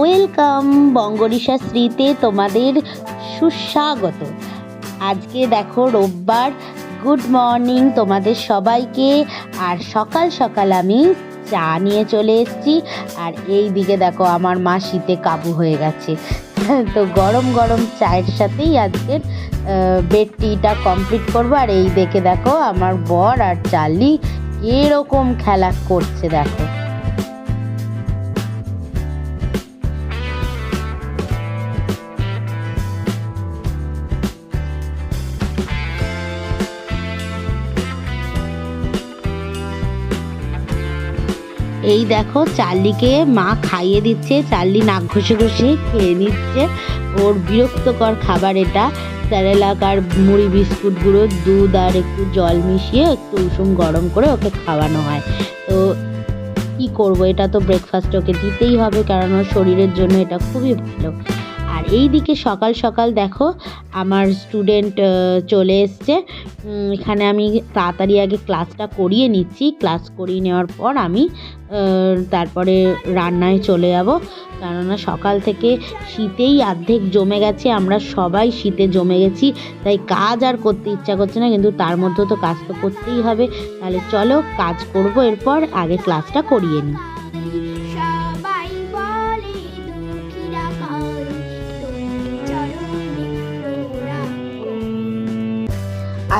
Welcome বঙ্গরিসা শ্রীতে তোমাদের সুস্বাগত। আজকে দেখো রোববার, গুড মর্নিং তোমাদের সবাইকে, আর সকাল সকাল আমি চা নিয়ে চলে এসেছি, আর এই দিকে দেখো আমার মা শীতে কাবু হয়ে গেছে। তো গরম গরম চায়ের সাথেই আজকের বেড টিটা কমপ্লিট করব, আর এই দেখে দেখো আমার বর আর চার্লি এরকম খেলা করছে দেখো। এই দেখো চার্লিকে মা খাইয়ে দিচ্ছে, চার্লি নাক ঘষে ঘষে খেয়ে নিচ্ছে। ওর বিরক্তকর খাবার এটা স্যারেলাক আর মুড়ি বিস্কুট গুঁড়ো, দুধ আর একটু জল মিশিয়ে একটু উষুম গরম করে ওকে খাওয়ানো হয়। তো কি করব, এটা তো ব্রেকফাস্ট ওকে দিতেই হবে কারণ ওর শরীরের জন্য এটা খুবই ভালো। আর এই দিকে সকাল সকাল দেখো আমার স্টুডেন্ট চলে এসছে। এখানে আমি তাড়াতাড়ি আগে ক্লাসটা করিয়ে নিচ্ছি। ক্লাস করিয়ে নেওয়ার পর আমি তারপরে রান্নায় চলে যাব। কেননা সকাল থেকে শীতেই অর্ধেক জমে গেছে। আমরা সবাই শীতে জমে গেছি। তাই কাজ আর করতে ইচ্ছা করছে না, কিন্তু তার মধ্যে তো কাজ তো করতেই হবে। তাহলে চলো কাজ করব, এরপর আগে ক্লাসটা করিয়ে নিই।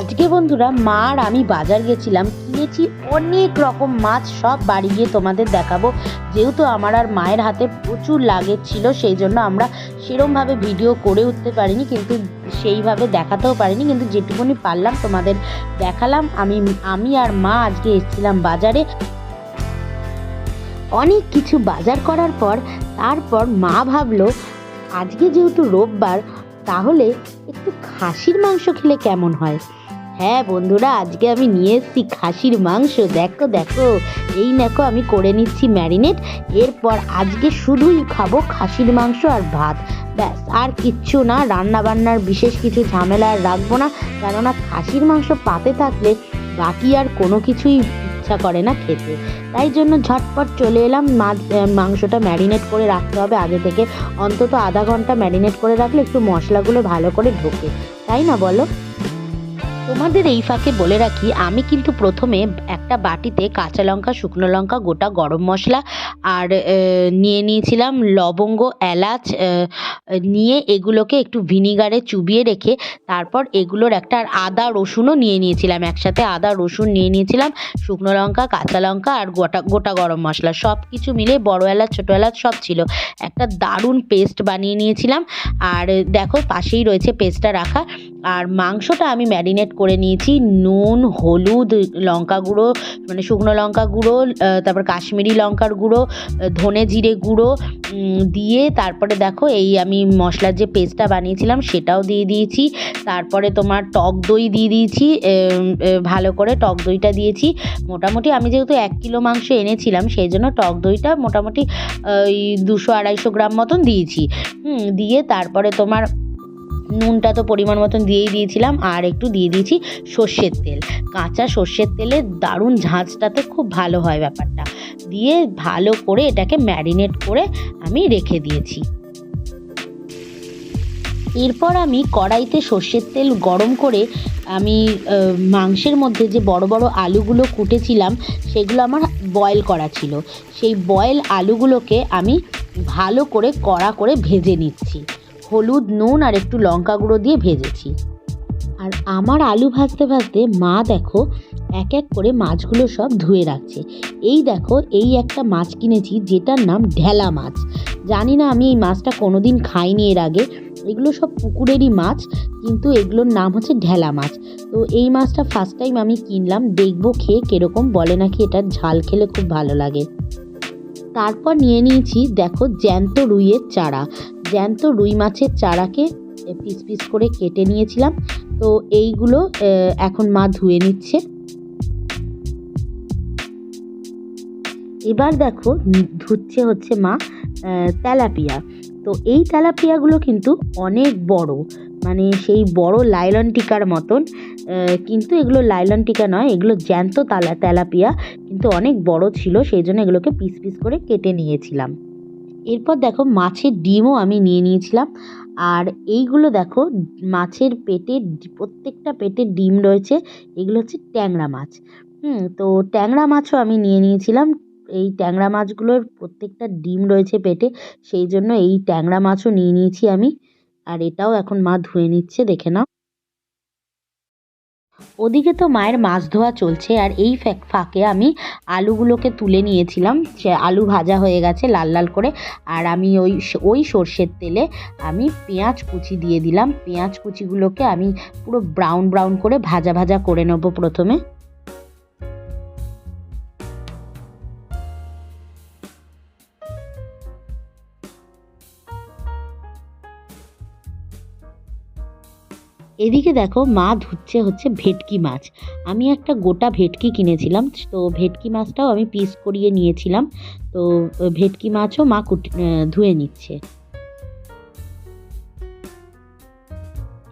আজকে বন্ধুরা মা আর আমি বাজার গেছিলাম, কিনেছি অনেক রকম মাছ, সব বাড়ি গিয়ে তোমাদের দেখাবো। যেহেতু আমার আর মায়ের হাতে প্রচুর লাগেজ ছিল, সেই জন্য আমরা সেরমভাবে ভিডিও করে উঠতে পারিনি, কিন্তু সেইভাবে দেখাতেও পারিনি। কিন্তু যেটুকুনি পারলাম তোমাদের দেখালাম, আমি আমি আর মা আজকে এসেছিলাম বাজারে। অনেক কিছু বাজার করার পর, তারপর মা ভাবলো, আজকে যেহেতু রোববার, তাহলে একটু খাসির মাংস খেলে কেমন হয়? হ্যাঁ বন্ধুরা, আজকে আমি নিয়ে এসেছি খাসির মাংস। দেখো দেখো, এই দেখো, আমি করে নিচ্ছি ম্যারিনেট। এরপর আজকে শুধুই খাব খাসির মাংস আর ভাত। ব্যাস, আর কিচ্ছু না রান্না বান্নার বিশেষ কিছু ঝামেলা আর রাখব না। কেননা খাসির মাংস পাতে থাকলে বাকি আর কোনো কিছুই ইচ্ছা করে না খেতে। তাই জন্য ঝটপট চলে এলাম। মাছ মাংসটা ম্যারিনেট করে রাখতে হবে। আগে থেকে অন্তত আধা ঘণ্টা ম্যারিনেট করে রাখলে একটু মশলাগুলো ভালো করে ঢোকে। তাই না বলো? তোমাদের এই ফাঁকে বলে রাখি, আমি কিন্তু প্রথমে একটা বাটিতে কাঁচা লঙ্কা, শুকনো লঙ্কা, গোটা গরম মশলা আর নিয়ে নিয়েছিলাম লবঙ্গ, এলাচ নিয়ে এগুলোকে একটু ভিনিগারে চুবিয়ে রেখে তারপর এগুলোর একটা আর আদা, রসুনও নিয়ে নিয়েছিলাম একসাথে, আদা, রসুন নিয়ে নিয়েছিলাম, শুকনো লঙ্কা, কাঁচা লঙ্কা আর গোটা গোটা গরম মশলা সব কিছু মিলে বড় এলাচ, ছোটো এলাচ সব ছিল। একটা দারুণ পেস্ট বানিয়ে নিয়েছিলাম, আর দেখো পাশেই রয়েছে পেস্টটা রাখা, আর মাংসটা আমি ম্যারিনেট করে নিয়েছি। নুন, হলুদ, লঙ্কা গুঁড়ো মানে শুকনো লঙ্কা গুঁড়ো তারপর কাশ্মীরি লঙ্কার গুঁড়ো ধনে জিরে গুঁড়ো দিয়ে তারপরে দেখো এই আমি মশলার যে পেস্টটা বানিয়েছিলাম সেটাও দিয়ে দিয়েছি। তারপরে তোমার টক দই দিয়ে দিয়েছি ভালো করে টক দইটা দিয়েছি। মোটামুটি আমি যেহেতু এক কিলো মাংস এনেছিলাম সেই জন্য টক দইটা মোটামুটি ওই দুশো আড়াইশো গ্রাম মতন দিয়েছি। দিয়ে তারপরে তোমার নুনটা তো পরিমাণ মতন দিয়েই দিয়েছিলাম, আর একটু দিয়ে দিয়েছি সর্ষের তেল। কাঁচা সর্ষের তেলে দারুণ ঝাঁঝটাতে খুব ভালো হয় ব্যাপারটা। দিয়ে ভালো করে এটাকে ম্যারিনেট করে আমি রেখে দিয়েছি। এরপর আমি কড়াইতে সর্ষের তেল গরম করে আমি মাংসের মধ্যে যে বড় বড় আলুগুলো কুটেছিলাম, সেগুলো আমার বয়েল করা ছিল। সেই বয়েল আলুগুলোকে আমি ভালো করে কড়া করে ভেজে নিচ্ছি। হলুদ, নুন আর একটু লঙ্কা গুঁড়ো দিয়ে ভেজেছি। আর আমার আলু ভাজতে ভাজতে মা দেখো এক এক করে মাছগুলো সব ধুয়ে রাখছে। এই দেখো, এই একটা মাছ কিনেছি যেটার নাম ঢেলা মাছ। জানি না আমি এই মাছটা কোনোদিন খাইনি এর আগে। এগুলো সব পুকুরেরই মাছ, কিন্তু এগুলোর নাম হচ্ছে ঢেলা মাছ। তো এই মাছটা ফার্স্ট টাইম আমি কিনলাম, দেখব খেয়ে কীরকম বলে নাকি এটা ঝাল খেলে খুব ভালো লাগে। তারপর নিয়ে নিয়েছি, দেখো জ্যান্ত রুইয়ের চারা। জ্যান্ত রুই মাছের চারাকে পিস পিস করে কেটে নিয়েছিলাম। তো এইগুলো এখন মা ধুয়ে নিচ্ছে। এবার দেখো, ধুচ্ছে হচ্ছে মা তেলাপিয়া। তো এই তেলাপিয়াগুলো কিন্তু অনেক বড়। মানে সেই বড় লাইলন টিকার মতন কিন্তু এগুলো লাইলন টিকা নয়, এগুলো জ্যান্ত তালা, তেলাপিয়া। কিন্তু অনেক বড় ছিল, সেই জন্য এগুলোকে পিস পিস করে কেটে নিয়েছিলাম। এরপর দেখো মাছের ডিমও আমি নিয়ে নিয়েছিলাম। আর এইগুলো দেখো, মাছের পেটে প্রত্যেকটা পেটে ডিম রয়েছে। এগুলো হচ্ছে ট্যাংরা মাছ। হুম, তো ট্যাংরা মাছও আমি নিয়ে নিয়েছিলাম। এই ট্যাংরা মাছগুলোর প্রত্যেকটা ডিম রয়েছে পেটে, সেই জন্য এই ট্যাংরা মাছও নিয়ে নিয়েছি আমি। আর এটাও এখন মা ধুয়ে নিচ্ছে, দেখে নাও। ওদিকে তো মায়ের মাছ ধোয়া চলছে আর এই ফাঁকে আমি আলুগুলোকে তুলে নিয়েছিলাম। সে আলু ভাজা হয়ে গেছে লাল লাল করে। আর আমি ওই ওই সর্ষের তেলে আমি পেঁয়াজ কুচি দিয়ে দিলাম। পেঁয়াজ কুচিগুলোকে আমি পুরো ব্রাউন ব্রাউন করে ভাজা ভাজা করে নেব প্রথমে। এদিকে দেখো মা ধুচ্ছে হচ্ছে ভেটকি মাছ। আমি একটা গোটা ভেটকি কিনেছিলাম, তো ভেটকি মাছটাও আমি পিস করিয়ে নিয়েছিলাম। তো ভেটকি মাছও মা কুটি ধুয়ে নিচ্ছে।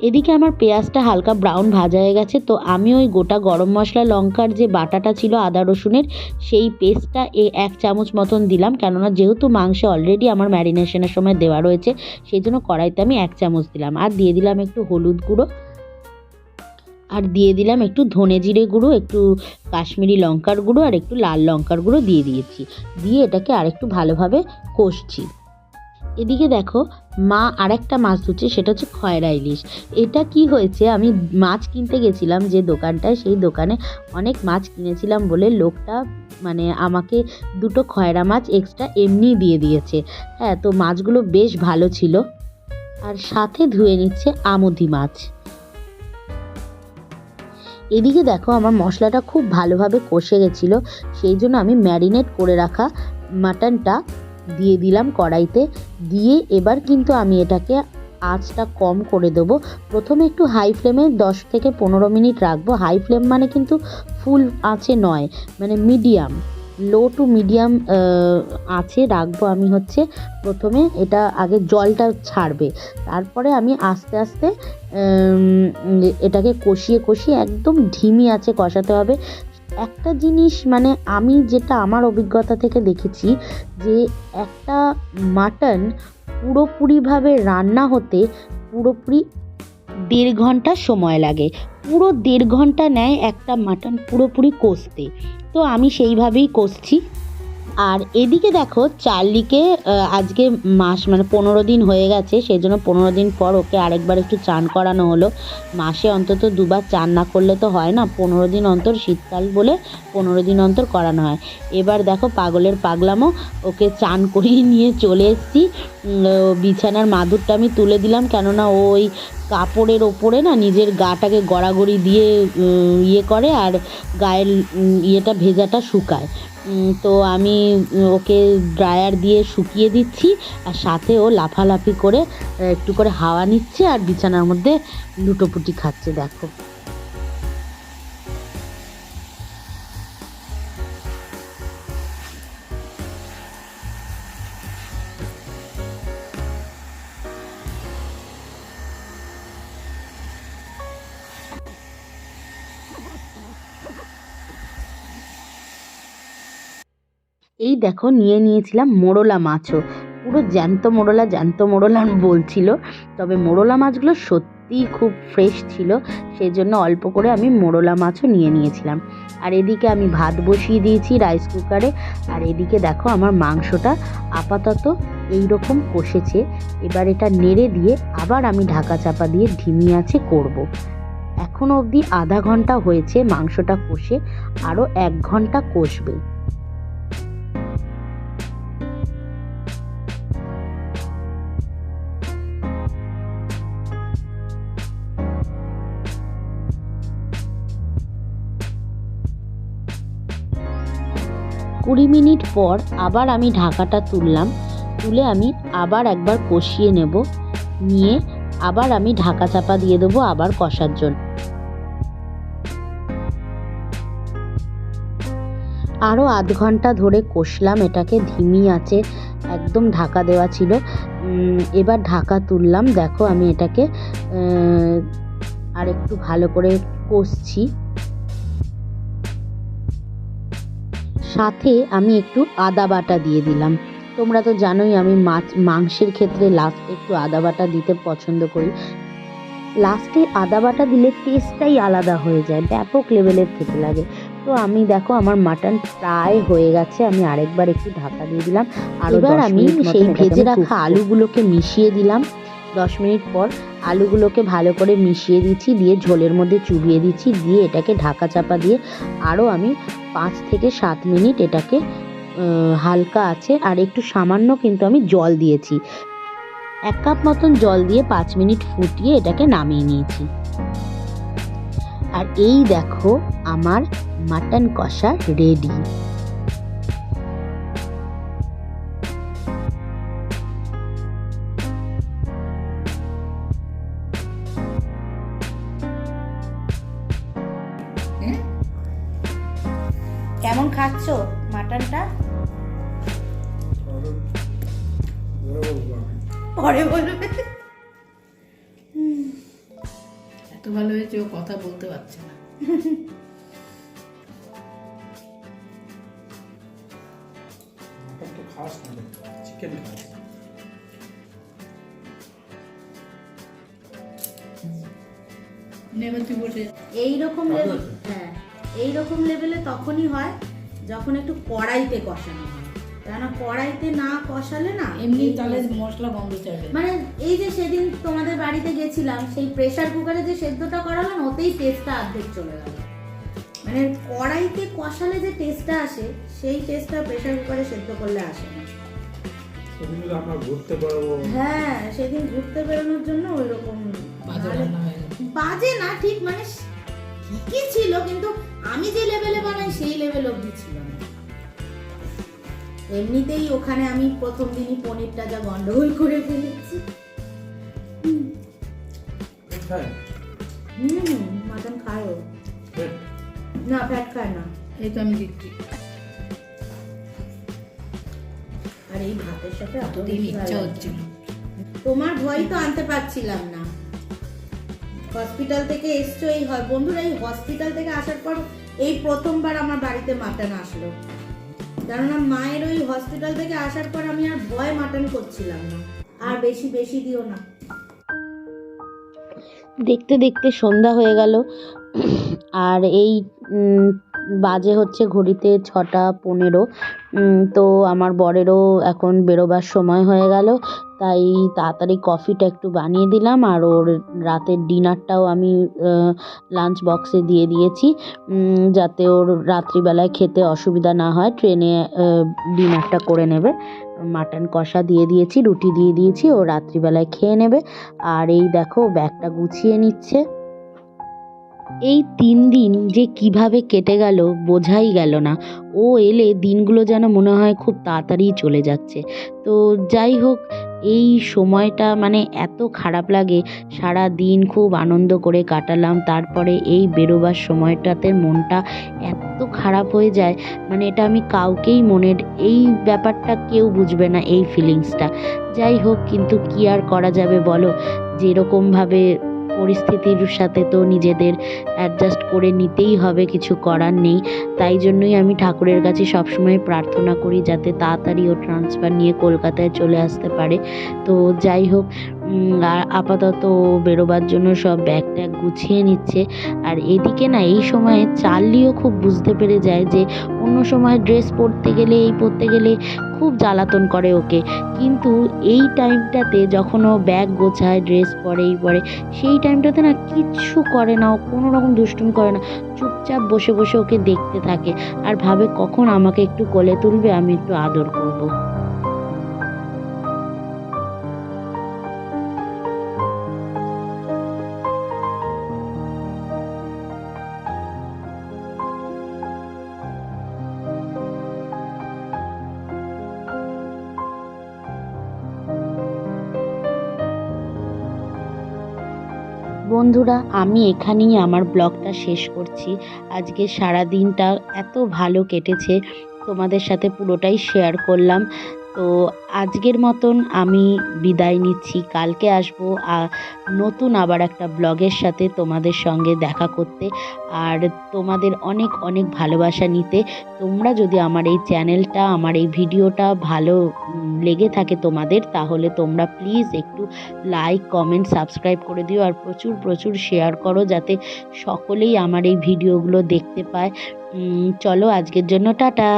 এদিকে আমার পেঁয়াজটা হালকা ব্রাউন ভাজা হয়ে গেছে, তো আমি ওই গোটা গরম মশলা, লঙ্কার যে বাটাটা ছিল আদা রসুনের, সেই পেস্টটা এ এক চামচ মতন দিলাম। কেননা যেহেতু মাংসে অলরেডি আমার ম্যারিনেশনের সময় দেওয়া রয়েছে, সেই জন্য কড়াইতে আমি এক চামচ দিলাম। আর দিয়ে দিলাম একটু হলুদ গুঁড়ো। আর দিয়ে দিলাম একটু ধনে জিরে গুঁড়ো, একটু কাশ্মীরি লঙ্কার গুঁড়ো, আর একটু লাল লঙ্কার গুঁড়ো দিয়ে দিয়েছি। দিয়ে এটাকে আরেকটু ভালোভাবে কষছি। এদিকে দেখো, মা আরেকটা মাছ ধুচ্ছে সেটা হচ্ছে খয়রা ইলিশ। এটা কি হয়েছে? আমি মাছ কিনতে গেছিলাম যে দোকানটায়, সেই দোকানে অনেক মাছ কিনেছিলাম বলে লোকটা মানে আমাকে দুটো খয়রা মাছ এক্সট্রা এমনি দিয়ে দিয়েছে। হ্যাঁ তো মাছগুলো বেশ ভালো ছিল। আর সাথে ধুয়ে নিচ্ছে আমুদি মাছ। এদিকে দেখো, আমার মশলাটা খুব ভালোভাবে কষে গেছিল। সেই জন্য আমি ম্যারিনেট করে রাখা মাটনটা দিয়ে দিলাম কড়াইতে। দিয়ে এবার কিন্তু আমি এটাকে আঁচটা কম করে দেবো। প্রথমে একটু হাই ফ্লেমে দশ থেকে পনেরো মিনিট রাখব। হাই ফ্লেম মানে কিন্তু ফুল আঁচে নয় মানে মিডিয়াম লো টু মিডিয়াম আছে রাখব আমি হচ্ছে। প্রথমে এটা আগে জলটা ছাড়বে। তারপরে আমি আস্তে আস্তে এটাকে কষিয়ে কষিয়ে একদম ঢিমি আছে কষাতে হবে। একটা জিনিস মানে আমি যেটা আমার অভিজ্ঞতা থেকে দেখেছি যে একটা মাটন পুরোপুরিভাবে রান্না হতে পুরোপুরি দেড় ঘণ্টা সময় লাগে। পুরো দেড় ঘণ্টা নেয় একটা মাটন পুরোপুরি কষতে। তো আমি সেইভাবেই কষছি। আর এদিকে দেখো চার্লিকে আজকে মাস মানে পনেরো দিন হয়ে গেছে সেই জন্য পনেরো দিন পর ওকে আরেকবার একটু চান করানো হলো। মাসে অন্তত দুবার চান না করলে তো হয় না, পনেরো দিন অন্তর শীতকাল বলে পনেরো দিন অন্তর করানো হয়। এবার দেখো পাগলের পাগলামো, ওকে চান করিয়ে নিয়ে চলে এসেছি। বিছানার মাদুরটা আমি তুলে দিলাম কেননা ওই কাপড়ের ওপরে না নিজের গাটাকে গড়াগড়ি দিয়ে ইয়ে করে আর গায়ের ইয়েটা ভেজাটা শুকায়। তো আমি ওকে ড্রায়ার দিয়ে শুকিয়ে দিচ্ছি আর সাথে ও লাফালাফি করে, একটু করে হাওয়া নিচ্ছে আর বিছানার মধ্যে লুটোপুটি খাচ্ছে, দেখো। এই দেখো, নিয়ে নিয়েছিলাম মোরলা মাছও। পুরো জ্যান্ত মোরলা জ্যান্ত মোরলা বলছিল, তবে মোরলা মাছগুলো সত্যিই খুব ফ্রেশ ছিল সেই জন্য অল্প করে আমি মোরলা মাছও নিয়ে নিয়েছিলাম। আর এদিকে আমি ভাত বসিয়ে দিয়েছি রাইস কুকারে আর এদিকে দেখো, আমার মাংসটা আপাতত এই রকম কষেছে। এবার এটা নেড়ে দিয়ে আবার আমি ঢাকা চাপা দিয়ে ধিমি আছে করব। এখনও অবধি আধা ঘণ্টা হয়েছে মাংসটা কষে, আরও এক ঘণ্টা কষবে। পর আবার আমি ঢাকাটা তুললাম। তুলে আমি আবার একবার কষিয়ে নেব। নিয়ে আবার আমি ঢাকা চাপা দিয়ে দেবো আবার কষার জন্য। আরও আধ ঘণ্টা ধরে কষলাম, এটাকে ধিমি আছে, একদম ঢাকা দেওয়া ছিল। এবার ঢাকা তুললাম। দেখো আমি এটাকে আর একটু ভালো করে কষছি। সাথে আমি একটু আদা বাটা দিয়ে দিলাম। তোমরা তো জানোই আমি মাছ মাংসের ক্ষেত্রে লাস্টে একটু আদা বাটা দিতে পছন্দ করি। লাস্টে আদা বাটা দিলে টেস্টটাই আলাদা হয়ে যায় ব্যাপক লেভেলের খেতে লাগে। তো আমি দেখো আমার মাটন প্রায় হয়ে গেছে আমি আরেকবার একটু ঢাকা দিয়ে দিলাম। আর এবার আমি সেই ভেজে রাখা আলুগুলোকে মিশিয়ে দিলাম। দশ মিনিট পর আলুগুলোকে ভালো করে মিশিয়ে দিচ্ছি দিয়ে ঝোলের মধ্যে চুবিয়ে দিচ্ছি দিয়ে এটাকে ঢাকা চাপা দিয়ে আরও আমি পাঁচ থেকে সাত মিনিট এটাকে হালকা আছে, আর একটু সামান্য কিন্তু আমি জল দিয়েছি। এক কাপ মতন জল দিয়ে পাঁচ মিনিট ফুটিয়ে এটাকে নামিয়ে নিয়েছি। আর এই দেখো, আমার মাটন কষা রেডি কেমন খাচ্ছ মাটনটা? পরে বলবে। এত ভালো হয়েছে ও কথা বলতে পারছে না। মটন তো খাস না চিকেন খাস। নেবে তুই বসে এই রকম ভালো হ্যাঁ। এই রকম লেভেলে তখনই হয় যখন একটু কড়াইতে কষানো হয়। কেননা কড়াইতে না কষালে না এমনি তাহলে মশলা গন্ধ চলে মানে এই যে সেদিন তোমাদের বাড়িতে গেছিলাম সেই প্রেসার কুকারে যে সেদ্ধটা করালাম ওতেই টেস্টটা অর্ধেক চলে গেল। মানে কড়াইতে কষালে যে টেস্টটা আসে সেই টেস্টটা প্রেসার কুকারে সেদ্ধ করলে আসে না। আমরা ঘুরতে পারব হ্যাঁ সেদিন ঘুরতে বেরোনোর জন্য ওই রকম বাজে না ঠিক মানে ঠিকই ছিল কিন্তু আমি যে লেভেলে বানাই সেই লেভেল অবধি ছিল না। এমনিতেই ওখানে আমি প্রথম দিনই পনিরটা যা গন্ডগোল করে ফেলেছি। হ্যাঁ হুম মাটন খায় না ফ্যাট খায় না। এই তো আমি দিচ্ছি আর এই ভাতের সাথে এত এতদিন বেশি ইচ্ছা হচ্ছিল। তোমার ভয় তো আনতে পারছিলাম না। হসপিটাল থেকে এসছো, এই হয় বন্ধুরা, এই হসপিটাল থেকে আসার পর এই প্রথমবার আমার বাড়িতে মাটন আসলো। কেননা মায়ের ওই হসপিটাল থেকে আসার পর আমি আর ভয় মাটন করছিলাম না। আর বেশি বেশি দিও না। দেখতে দেখতে সন্ধ্যা হয়ে গেল। আর এই বাজে হচ্ছে ঘড়িতে ছটা পনেরো। তো আমার বরেরও এখন বেরোবার সময় হয়ে গেল। তাই তাড়াতাড়ি কফিটা একটু বানিয়ে দিলাম আর ওর রাতের ডিনারটাও আমি লাঞ্চ বক্সে দিয়ে দিয়েছি যাতে ওর রাত্রিবেলায় খেতে অসুবিধা না হয়। ট্রেনে ডিনারটা করে নেবে। মাটন কষা দিয়ে দিয়েছি, রুটি দিয়ে দিয়েছি, ও রাত্রিবেলায় খেয়ে নেবে। আর এই দেখো, ব্যাগটা গুছিয়ে নিচ্ছে। এই তিন দিন যে কীভাবে কেটে গেল, বোঝাই গেল না। ও এলে দিনগুলো যেন মনে হয় খুব তাড়াতাড়ি চলে যাচ্ছে। তো যাই হোক এই সময়টা মানে এত খারাপ লাগে। সারা দিন খুব আনন্দ করে কাটালাম, তারপরে এই বেরোবার সময়টাতে মনটা এত খারাপ হয়ে যায়। মানে এটা আমি কাউকেই মনের এই ব্যাপারটা কেউ বুঝবে না, এই ফিলিংসটা যাই হোক, কিন্তু কি আর করা যাবে বলো? যেরকমভাবে পরিস্থিতির সাথে তো নিজেদের অ্যাডজাস্ট করে নিতেই হবে, কিছু করার নেই। তাই জন্যই আমি ঠাকুরের কাছে সবসময় প্রার্থনা করি যাতে তাড়াতাড়ি ও ট্রান্সফার নিয়ে কলকাতায় চলে আসতে পারে। তো যাই হোক আর আপাতত বেরোবার জন্য সব ব্যাগ ট্যাগ গুছিয়ে নিচ্ছে। আর এদিকে না, এই সময়ে চার্লিও খুব বুঝতে পেরে যায় যে, অন্য সময় ড্রেস পরতে গেলে, এই পরতে গেলে খুব জ্বালাতন করে ওকে। কিন্তু এই টাইমটাতে যখন ও ব্যাগ গোছায় ড্রেস পরে, এই পরে, সেই টাইমটাতে না কিচ্ছু করে না, ও কোনো রকম দুষ্টুমি করে না। চুপচাপ বসে বসে ওকে দেখতে থাকে। আর ভাবে কখন আমাকে একটু কোলে তুলবে, আমি একটু আদর করব। বন্ধুরা, আমি এখানেই আমার ব্লগটা শেষ করছি। আজকে সারা দিনটা এত ভালো কেটেছে, তোমাদের সাথে পুরোটাই শেয়ার করলাম। তো আজকের মতন আমি বিদায় নিচ্ছি। কালকে আসব নতুন আবার একটা ব্লগের সাথে তোমাদের সঙ্গে দেখা করতে। আর তোমাদের অনেক অনেক ভালোবাসা নিতে। তোমরা যদি আমার এই চ্যানেলটা, আমার এই ভিডিওটা ভালো লেগে থাকে তোমাদের, তাহলে তোমরা প্লিজ একটু লাইক কমেন্ট সাবস্ক্রাইব করে দিও। আর প্রচুর প্রচুর শেয়ার করো যাতে সকলেই আমার এই ভিডিওগুলো দেখতে পায়। চলো আজকের জন্য টাটা।